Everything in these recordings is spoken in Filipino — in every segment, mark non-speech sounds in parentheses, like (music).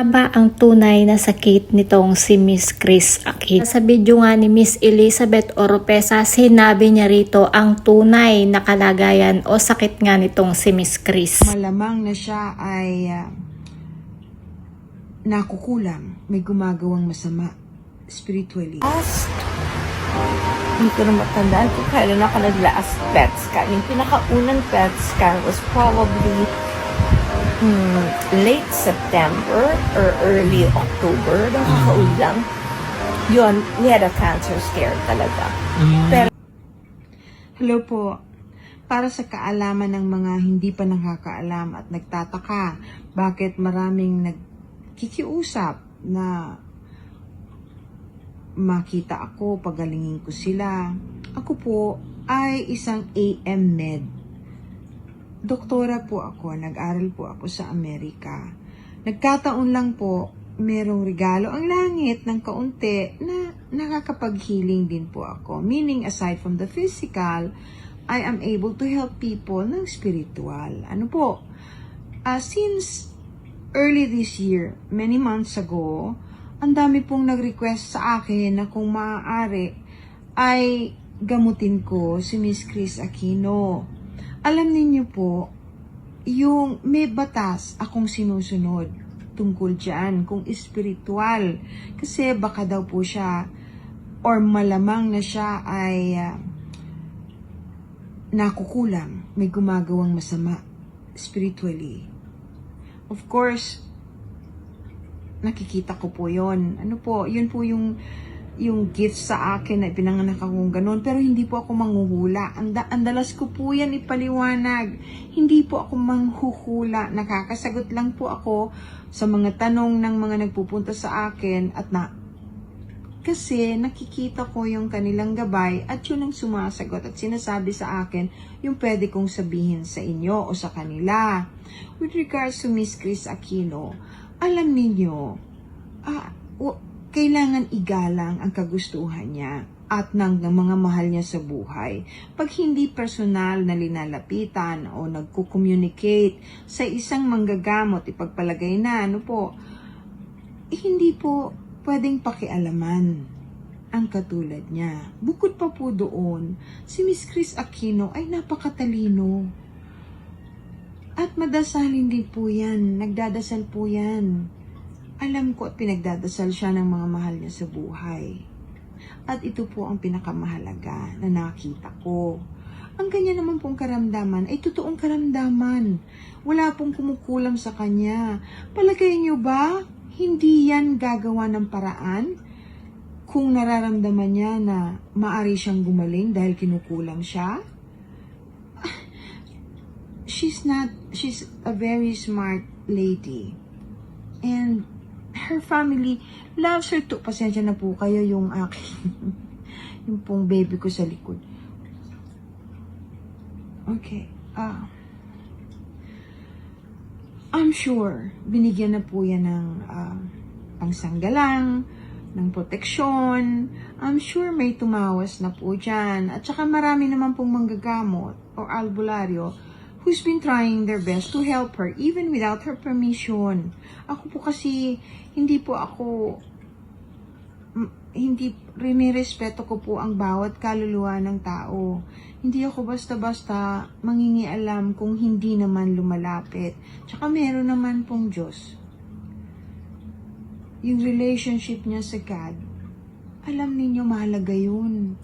Aba ang tunay na sakit nitong si Miss Chris Aquino. Sa video nga ni Miss Elizabeth Oropesa, sinabi niya rito ang tunay na kalagayan o sakit nga nitong si Miss Chris. malamang na siya ay ah, nakukulang, may gumagawang masama spiritually. last, hindi ko na matandaan kung kailan ako nag-last pet scan. Yung pinakaunang pet scan was probably hmm, late September or early October. Nakakaulang. Yun, we had a cancer scare talaga. Pero Hello po. Para sa kaalaman ng mga hindi pa nakakaalam at nagtataka, bakit maraming nagkikiusap na makita ako, pagalingin ko sila. Ako po ay isang AM med. Doktora po ako, nag-aral po ako sa Amerika. Nagkataon lang po, merong regalo ang langit ng kaunti na nakakapag-healing din po ako. Meaning, aside from the physical, I am able to help people ng spiritual. Ano po? Ah, since early this year, many months ago, ang dami pong nag-request sa akin na kung maaari ay gamutin ko si Miss Chris Aquino. Alam ninyo po, yung may batas akong sinusunod tungkol dyan, kung espiritual. Kasi baka daw po siya, or malamang na siya ay ah, nakukulang, may gumagawang masama spiritually. Of course, nakikita ko po yon. Ano po, yun po yung yung gift sa akin na pinanganak akong ganun. Pero hindi po ako manghuhula. Anda, andalas ko po yan ipaliwanag. Hindi po ako manghuhula. Nakakasagot lang po ako sa mga tanong ng mga nagpupunta sa akin at na kasi nakikita ko yung kanilang gabay at yun ang sumasagot at sinasabi sa akin yung pwede kong sabihin sa inyo o sa kanila. With regards to Miss Chris Aquino, alam ninyo, ah, w- kailangan igalang ang kagustuhan niya at ng, ng mga mahal niya sa buhay. Pag hindi personal na linalapitan o nagko-communicate sa isang manggagamot, ipagpalagay na, ano po, eh, hindi po pwedeng pakialaman ang katulad niya. Bukod pa po doon, si Miss Chris Aquino ay napakatalino. At madasalin din po yan. Nagdadasal po yan. Alam ko at pinagdadasal siya ng mga mahal niya sa buhay. At ito po ang pinakamahalaga na nakita ko. Ang kanya naman pong karamdaman ay totoong karamdaman. Wala pong kumukulam sa kanya. Palagay niyo ba, hindi yan gagawa ng paraan kung nararamdaman niya na maari siyang gumaling dahil kinukulam siya? She's not, she's a very smart lady. And her family loves her too. Pasensya na po kayo yung aking, (laughs) yung pong baby ko sa likod. Okay. Ah. I'm sure, binigyan na po yan ng ah, pangsanggalang, ng proteksyon. I'm sure may tumawas na po dyan. At saka marami naman pong manggagamot or albularyo who's been trying their best to help her even without her permission. Ako po kasi, hindi po ako hindi rinirespeto ko po ang bawat kaluluwa ng tao. Hindi ako basta-basta mangingialam kung hindi naman lumalapit. Tsaka meron naman pong Diyos. Yung relationship niya sa God, alam ninyo mahalaga yun.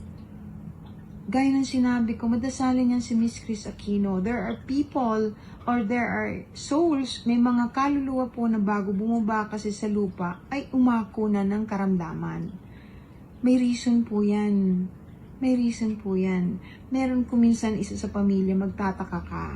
Gaya ng sinabi ko, madasalin niyan si Miss Chris Aquino. There are people or there are souls, may mga kaluluwa po na bago bumaba kasi sa lupa, ay umako na ng karamdaman. May reason po yan. May reason po yan. Meron kuminsan isa sa pamilya magtataka ka.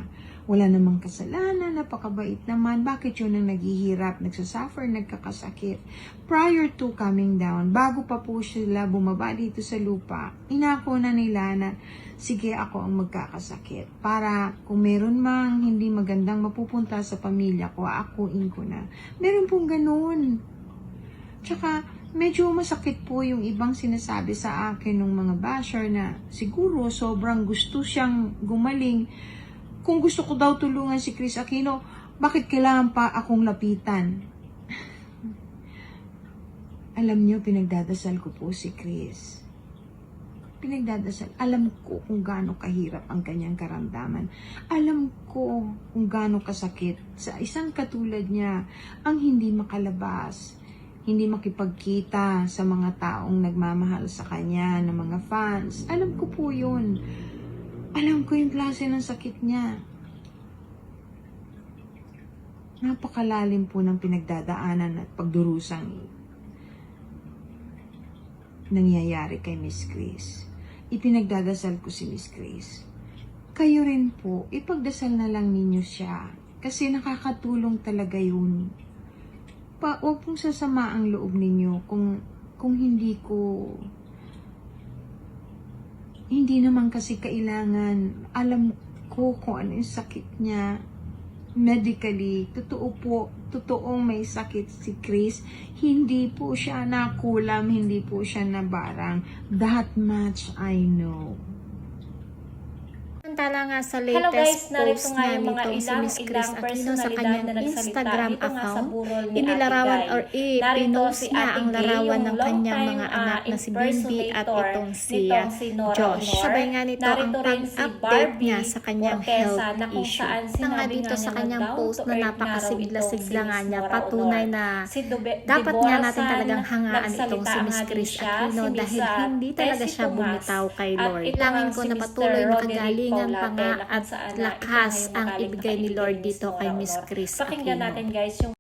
Wala namang kasalanan, napakabait naman. Bakit yun ang naghihirap, nagsasuffer, nagkakasakit? Prior to coming down, bago pa po sila bumaba dito sa lupa, inako na nila na sige ako ang magkakasakit. Para kung meron mang hindi magandang mapupunta sa pamilya ko, akuin ko na. Meron pong ganun. Tsaka, medyo masakit po yung ibang sinasabi sa akin ng mga basher na siguro sobrang gusto siyang gumaling. Kung gusto ko daw tulungan si Chris Aquino, bakit kailangan pa akong lapitan? Alam niyo, pinagdadasal ko po si Chris. Pinagdadasal. Alam ko kung gaano kahirap ang kanyang karamdaman. Alam ko kung gaano kasakit sa isang katulad niya ang hindi makalabas, hindi makipagkita sa mga taong nagmamahal sa kanya, ng mga fans. Alam ko po yun. Alam ko yung klase ng sakit niya. Napakalalim po ng pinagdadaanan at pagdurusang nangyayari kay Miss Grace. Ipinagdadasal ko si Miss Grace. Kayo rin po, ipagdasal na lang ninyo siya. Kasi nakakatulong talaga yun. Pa, huwag pong sasama ang loob ninyo kung, kung hindi ko hindi naman kasi kailangan alam ko kung ano yung sakit niya medically, totoo po, totoong may sakit si Chris. Hindi po siya nakulam, hindi po siya nabarang. That much I know. Samantala nga sa Hello guys, latest narito post nga yung mga nitong si ilang Miss Chris ilang Aquino sa kanyang na Instagram account, inilarawan or ipinost si niya ang larawan ng kanyang mga anak na si Bimbi at itong si nitong ah, si Nora Josh. Honor. Sabay nga nito ang Narito si pag-update Barbie niya sa kanyang Ortesa health na kung issue. saan nga dito sa kanyang post na napakasigla-sigla nga si niya. Patunay na Si dapat nga natin talagang hangaan itong si Miss Chris Aquino si dahil ah, hindi talaga siya bumitaw kay Lord. nga ko si na patuloy na Roderick kagalingan pa nga at lakas ang ibigay ni Lord dito kay Miss. Chris Pakinggan Aquino. natin guys yung